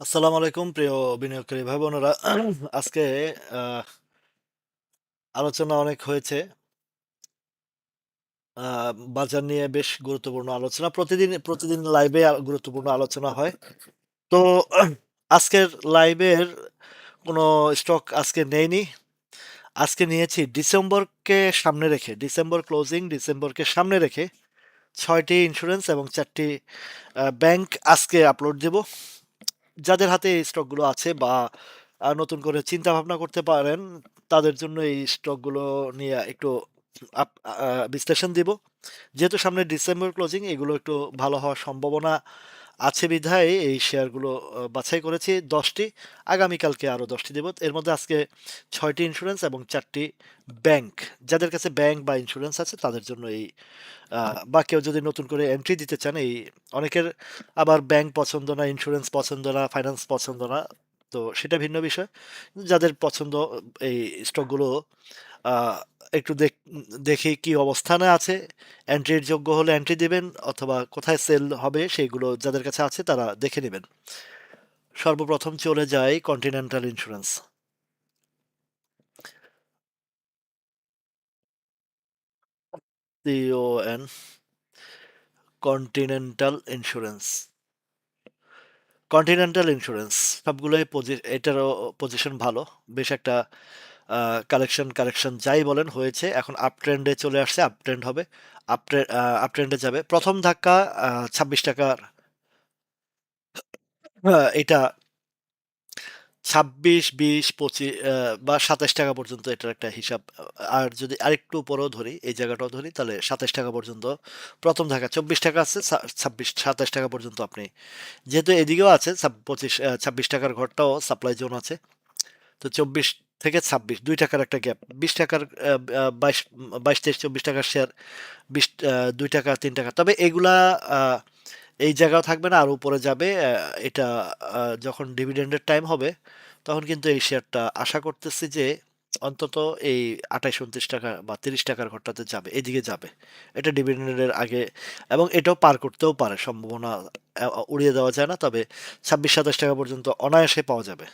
আসসালামু আলাইকুম, প্রিয় বিনিয়োগকারী ভাই বোনেরা আজকে আলোচনা অনেক হয়েছে। বাজার নিয়ে বেশ গুরুত্বপূর্ণ আলোচনা। প্রতিদিন প্রতিদিন লাইভে গুরুত্বপূর্ণ আলোচনা হয়। তো, আজকের লাইভের কোনো স্টক আজকে নেইনি আজকে নিয়েছি ডিসেম্বরকে সামনে রেখে, ডিসেম্বর ক্লোজিং ডিসেম্বরকে সামনে রেখে ছয়টি ইন্স্যুরেন্স এবং চারটি ব্যাংক আজকে আপলোড দেব। যাদের হাতে এই স্টকগুলো আছে বা নতুন করে চিন্তা ভাবনা করতে পারেন, তাদের জন্য এই স্টকগুলো নিয়ে একটু বিশ্লেষণ দিব। যেহেতু সামনে ডিসেম্বর ক্লোজিং, এগুলো একটু ভালো হওয়ার সম্ভাবনা আছে বিধায় এই শেয়ারগুলো বাছাই করেছি। দশটি, আগামীকালকে আরও দশটি দেব। এর মধ্যে আজকে ছয়টি ইন্স্যুরেন্স এবং চারটি ব্যাংক যাদের কাছে ব্যাংক বা ইন্স্যুরেন্স আছে, তাদের জন্য এই বা কেউ যদি নতুন করে এন্ট্রি দিতে চান, এই অনেকের আবার ব্যাংক পছন্দ না ইন্স্যুরেন্স পছন্দ না ফাইন্যান্স পছন্দ না, তো সেটা ভিন্ন বিষয়। যাদের পছন্দ, এই স্টকগুলো একটু দেখ কি অবস্থানে আছে। এন্ট্রির যোগ্য হলে এন্ট্রি দিবেন অথবা কোথায় সেল হবে সেইগুলো যাদের কাছে আছে তারা দেখে নেবেন। সর্বপ্রথম চলে যায় continental insurance C O N continental insurance continental insurance সবগুলোই এটারও পজিশন ভালো। বেশ একটা কালেকশন কালেকশন যাই বলেন হয়েছে, এখন আপ ট্রেন্ডে চলে আসছে আপ ট্রেন্ড হবে আপ আপ ট্রেন্ডে যাবে। প্রথম ধাক্কা ছাব্বিশ টাকার। এটা ছাব্বিশ, বিশ, পঁচিশ বা সাতাশ টাকা পর্যন্ত এটার একটা হিসাব। আর যদি আরেকটু উপরেও ধরি, এই জায়গাটাও ধরি, তাহলে সাতাশ টাকা পর্যন্ত প্রথম ধাক্কা। চব্বিশ টাকা আছে ছাব্বিশ, সাতাশ টাকা পর্যন্ত আপনি যেহেতু এদিকেও আছে পঁচিশ ছাব্বিশ টাকার ঘরটাও সাপ্লাই জোন আছে। তো চব্বিশ থেকে ছাব্বিশ, দুই টাকার একটা গ্যাপ। বিশ টাকার বাইশ বাইশ, তেইশ, চব্বিশ টাকার শেয়ার বিশ দুই টাকা, তিন টাকা। তবে এগুলা এই জায়গাও থাকবে না, আর উপরে যাবে এটা যখন ডিভিডেন্ডের টাইম হবে, তখন কিন্তু এই শেয়ারটা আশা করতেছি যে অন্তত এই আঠাইশ, উনত্রিশ টাকা বা তিরিশ টাকার ঘরটাতে যাবে, এদিকে যাবে। এটা ডিভিডেন্ডের আগে, এবং এটাও পার করতেও পারে, সম্ভাবনা উড়িয়ে দেওয়া যায় না, তবে ছাব্বিশ, সাতাশ টাকা পর্যন্ত অনায়াসে পাওয়া যাবে।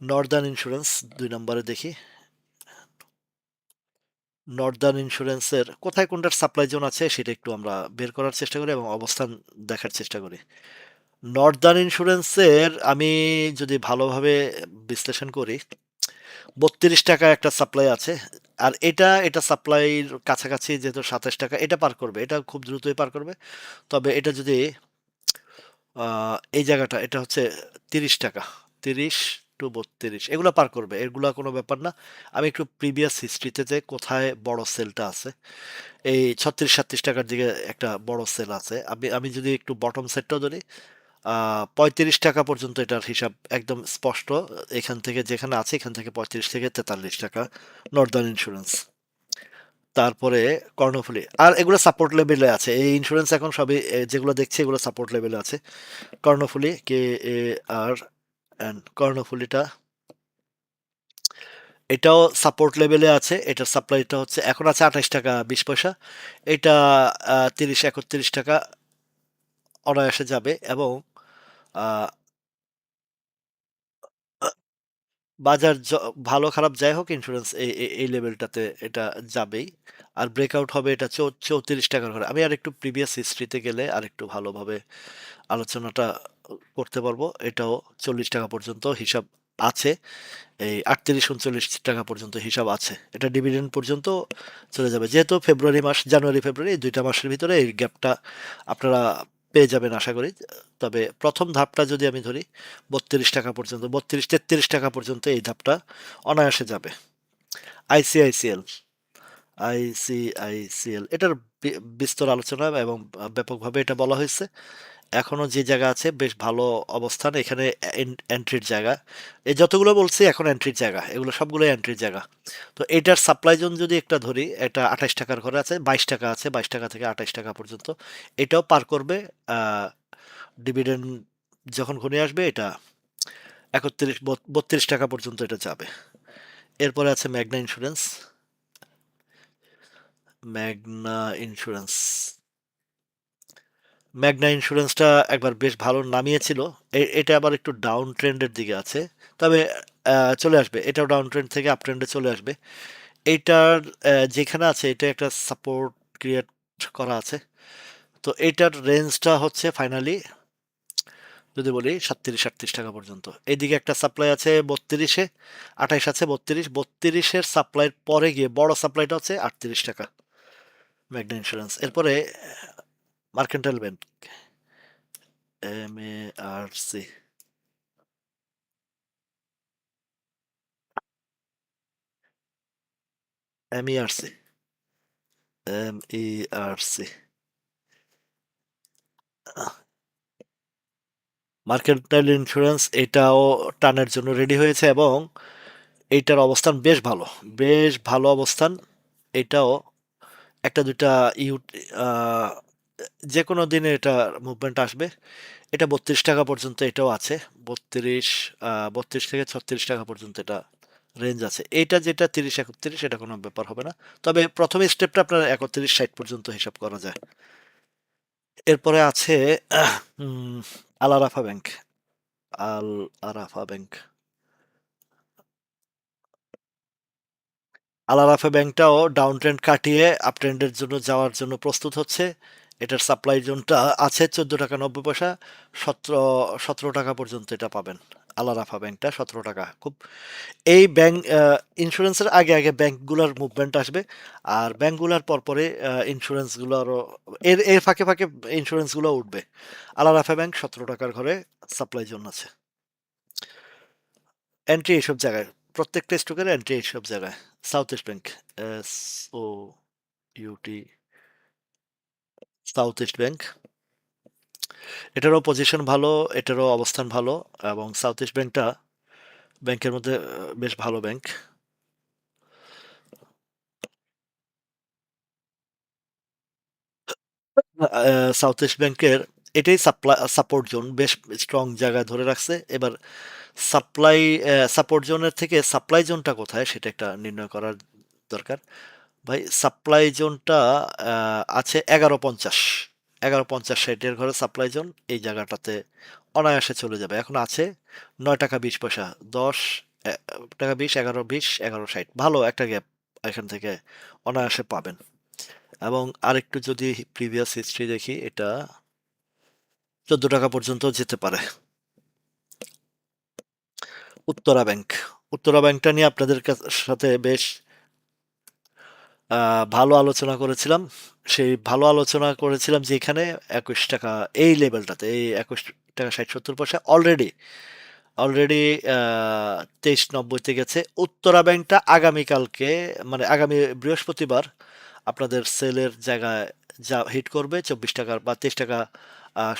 নর্দার্ন ইন্স্যুরেন্স দুই নম্বরে দেখি। নর্দার্ন ইন্স্যুরেন্সের কোথায় কোনটার সাপ্লাই জোন আছে সেটা একটু আমরা বের করার চেষ্টা করি এবং অবস্থান দেখার চেষ্টা করি। নর্দার্ন ইন্স্যুরেন্সের আমি যদি ভালোভাবে বিশ্লেষণ করি, বত্রিশ টাকা একটা সাপ্লাই আছে আর এটা এটা সাপ্লাইয়ের কাছাকাছি যেহেতু সাতাশ টাকা, এটা পার করবে। এটা খুব দ্রুতই পার করবে। তবে এটা যদি এই জায়গাটা, এটা হচ্ছে তিরিশ টাকা। তিরিশ টু বত্রিশ, এগুলো পার করবে, এগুলা কোনো ব্যাপার না। আমি একটু প্রিভিয়াস হিস্ট্রিতে যে কোথায় বড় সেলটা আছে, এই ছত্রিশ, সাতত্রিশ টাকার দিকে একটা বড় সেল আছে। আমি আমি যদি একটু বটম সেটটাও ধরি পঁয়ত্রিশ টাকা পর্যন্ত এটার হিসাব একদম স্পষ্ট। এখান থেকে যেখানে আছে, এখান থেকে পঁয়ত্রিশ থেকে তেতাল্লিশ টাকা নর্দার্ন ইন্স্যুরেন্স তারপরে কর্ণফুলি, আর এগুলো সাপোর্ট লেভেলে আছে। এই ইন্স্যুরেন্স এখন সবই যেগুলো দেখছি এগুলো সাপোর্ট লেভেলে আছে। Karnaphuli, K, A, R N কর্ণফুলিটা। এটাও সাপোর্ট লেভেলে আছে এটার সাপ্লাইটা হচ্ছে, এখন আছে আঠাশ টাকা বিশ পয়সা। এটা তিরিশ, একত্রিশ টাকা অনায়াসে যাবে এবং বাজার ভালো খারাপ যাই হোক ইন্স্যুরেন্স এই এই- লেভেলটাতে এটা যাবেই। আর ব্রেকআউট হবে এটা চৌত্রিশ টাকার ঘরে। আমি আর একটু প্রিভিয়াস হিস্ট্রিতে গেলে আর একটু ভালোভাবে আলোচনাটা করতে পারব। এটাও চল্লিশ টাকা পর্যন্ত হিসাব আছে। এই আটত্রিশ, উনচল্লিশ টাকা পর্যন্ত হিসাব আছে। এটা ডিভিডেন্ড পর্যন্ত চলে যাবে। যেহেতু ফেব্রুয়ারি মাস জানুয়ারি ফেব্রুয়ারি এই দুইটা মাসের ভিতরে এই গ্যাপটা আপনারা পেয়ে যাবেন আশা করি। তবে প্রথম ধাপটা যদি আমি ধরি, বত্রিশ টাকা পর্যন্ত, বত্রিশ, তেত্রিশ টাকা পর্যন্ত এই ধাপটা অনায়াসে যাবে। আইসিআইসিএল আইসিআইসিএল এটার বিস্তর আলোচনা এবং ব্যাপকভাবে এটা বলা হয়েছে। এখনও যে জায়গা আছে, বেশ ভালো অবস্থান। এখানে এন্ট্রির জায়গা। এই যতগুলো বলছি, এখন এন্ট্রির জায়গা। এগুলো সবগুলো এন্ট্রির জায়গা। তো এটার সাপ্লাই জোন যদি একটা ধরি, এটা আঠাশ টাকার ঘরে আছে, বাইশ টাকা আছে, বাইশ টাকা থেকে আঠাশ টাকা পর্যন্ত। এটাও পার করবে ডিভিডেন্ড যখন ঘনিয়ে আসবে, এটা একত্রিশ বত্রিশ টাকা পর্যন্ত এটা যাবে। এরপরে আছে Magna insurance Magna insurance Magna ইন্স্যুরেন্সটা একবার বেশ ভালো নামিয়েছিল। এটা আবার একটু ডাউন ট্রেন্ডের দিকে আছে। তবে চলে আসবে। এটাও ডাউন ট্রেন্ড থেকে আপ ট্রেন্ডে চলে আসবে। এইটার যেখানে আছে, এটা একটা সাপোর্ট ক্রিয়েট করা আছে। তো এইটার রেঞ্জটা হচ্ছে ফাইনালি যদি বলি সাতত্রিশ, আটত্রিশ টাকা পর্যন্ত। এইদিকে একটা সাপ্লাই আছে বত্রিশে, আঠাইশ আছে বত্রিশ। বত্রিশের সাপ্লাইয়ের পরে গিয়ে বড় সাপ্লাইটা হচ্ছে আটত্রিশ টাকা ম্যাগনা ইন্স্যুরেন্স। এরপরে mercantile bank M A R C M R C M E R C mercantile insurance এটাও টানের জন্য রেডি হয়েছে এবং এইটার অবস্থান বেশ ভালো। বেশ ভালো অবস্থান। এটাও একটা দুটা ইউ যে কোনো দিনে এটা মুভমেন্ট আসবে। এটা বত্রিশ টাকা পর্যন্ত এটাও আছে। বত্রিশ বত্রিশ থেকে ছত্রিশ টাকা পর্যন্ত এটা রেঞ্জ আছে। এটা যেটা তিরিশ, একত্রিশ, এটা কোনো ব্যাপার হবে না। তবে প্রথমে স্টেপটা আপনার একত্রিশ, ষাট পর্যন্ত হিসাব করা যায়। এরপরে আছে আল আরাফা ব্যাংক। আল আরাফা ব্যাংক। আল আরাফা ব্যাংকটাও ডাউন ট্রেন্ড কাটিয়ে আপ ট্রেন্ডের জন্য যাওয়ার জন্য প্রস্তুত হচ্ছে। এটার সাপ্লাই জোনটা আছে চোদ্দ টাকা নব্বই পয়সা, সতেরো সতেরো টাকা পর্যন্ত এটা পাবেন। আলারাফা ব্যাংকটা সতেরো টাকা, খুব। এই ব্যাংক ইন্স্যুরেন্সের আগে আগে ব্যাংকগুলোর মুভমেন্ট আসবে। আর ব্যাংকগুলোর পরপরে ইন্স্যুরেন্সগুলোরও এর এর ফাঁকে ফাঁকে ইন্স্যুরেন্সগুলো উঠবে। আলারাফা ব্যাংক সতেরো টাকার ঘরে সাপ্লাই জোন আছে। এন্ট্রি এইসব জায়গায়, প্রত্যেকটা স্টকের এন্ট্রি এইসব জায়গায়। South east bank S O U T south east bank এটারও পজিশন ভালো, এটারও অবস্থান ভালো এবং সাউথ ইস্ট ব্যাংকটা ব্যাংকের মধ্যে বেশ ভালো ব্যাংক। সাউথ ইস্ট ব্যাংকের এটাই সাপ্লাই সাপোর্ট জোন বেশ স্ট্রং জায়গায় ধরে রাখছে। এবার সাপ্লাই সাপোর্ট জোনের থেকে সাপ্লাই জোনটা কোথায় সেটা একটা নির্ণয় করার দরকার। ভাই সাপ্লাই জোনটা আছে এগারো পঞ্চাশ। এগারো পঞ্চাশ ষাটের ঘরে সাপ্লাই জোন এই জায়গাটাতে অনায়াসে চলে যাবে। এখন আছে নয় টাকা বিশ পয়সা, দশ টাকা বিশ, এগারো বিশ, এগারো ষাট। ভালো একটা গ্যাপ এখান থেকে অনায়াসে পাবেন। এবং আরেকটু যদি প্রিভিয়াস হিস্ট্রি দেখি, এটা চোদ্দ টাকা পর্যন্ত যেতে পারে। উত্তরা ব্যাংক উত্তরা ব্যাংকটা নিয়ে আপনাদের সাথে বেশ ভালো আলোচনা করেছিলাম। সেই ভালো আলোচনা করেছিলাম যে এখানে একুশ টাকা, এই লেভেলটাতে, এই একুশ টাকা ষাট সত্তর পয়সা অলরেডি অলরেডি তেইশ নব্বইতে গেছে। উত্তরা ব্যাংকটা আগামীকালকে মানে আগামী বৃহস্পতিবার আপনাদের সেলের জায়গায় যা হিট করবে, চব্বিশ টাকার বা তেইশ টাকা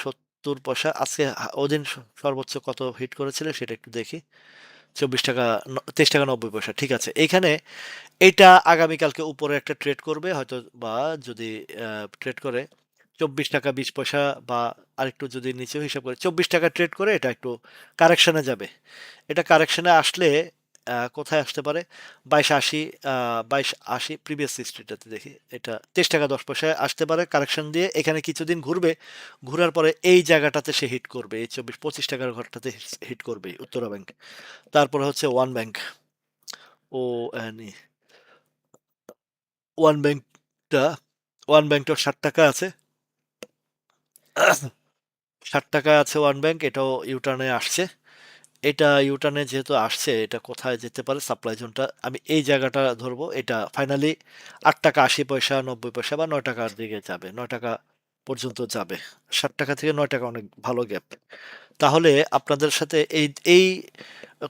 সত্তর পয়সা। আজকে ওদিন সর্বোচ্চ কত হিট করেছিল সেটা একটু দেখি। চব্বিশ টাকা তেইশ টাকা নব্বই পয়সা, ঠিক আছে। এখানে এটা আগামীকালকে উপরে একটা ট্রেড করবে, হয়তো বা যদি ট্রেড করে চব্বিশ টাকা বিশ পয়সা বা আরেকটু যদি নিচেও হিসাব করে চব্বিশ টাকা ট্রেড করে এটা একটু কারেকশানে যাবে। এটা কারেকশানে আসলে কোথায় আসতে পারে? বাইশ আশি বাইশ আশি প্রিভিয়াস হিস্ট্রিটাতে দেখি। এটা তেইশ টাকা দশ পয়সায় আসতে পারে কারেকশন দিয়ে। এখানে কিছুদিন ঘুরবে। ঘুরার পরে এই জায়গাটাতে সে হিট করবে। এই চব্বিশ, পঁচিশ টাকার ঘরটাতে হিট করবে উত্তরা ব্যাংক তারপরে হচ্ছে ওয়ান ব্যাংক ও ওয়ান ব্যাংকটা ওয়ান ব্যাংকটা ষাট টাকা আছে। ষাট টাকা আছে ওয়ান ব্যাংক এটাও ইউটার্নে আসছে। এটা ইউটার্নে যেহেতু আসছে, এটা কোথায় যেতে পারে সাপ্লাই জোনটা আমি এই জায়গাটা ধরবো, এটা ফাইনালি আট টাকা আশি পয়সা, নব্বই পয়সা বা নয় টাকার দিকে যাবে, নয় টাকা পর্যন্ত যাবে। ষাট টাকা থেকে নয় টাকা অনেক ভালো গ্যাপ তাহলে আপনাদের সাথে এই এই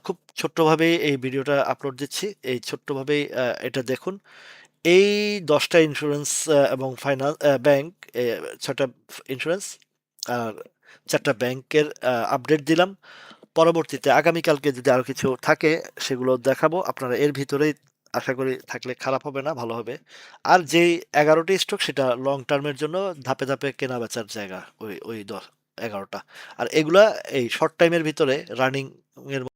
খুব ছোট্টভাবে এই ভিডিওটা আপলোড দিচ্ছি, এই ছোট্টভাবেই এটা দেখুন। এই দশটা ইন্স্যুরেন্স এবং ফাইনাল ব্যাংক ছটা ইন্স্যুরেন্স আর চারটা ব্যাংকের আপডেট দিলাম। পরবর্তীতে আগামীকালকে যদি আরও কিছু থাকে, সেগুলো দেখাবো। আপনারা এর ভিতরেই আশা করি থাকলে খারাপ হবে না, ভালো হবে। আর যেই এগারোটি স্টক সেটা লং টার্মের জন্য ধাপে ধাপে কেনা বেচার জায়গা ওই ওই দশ, এগারোটা। আর এগুলা এই শর্ট টাইমের ভিতরে রানিং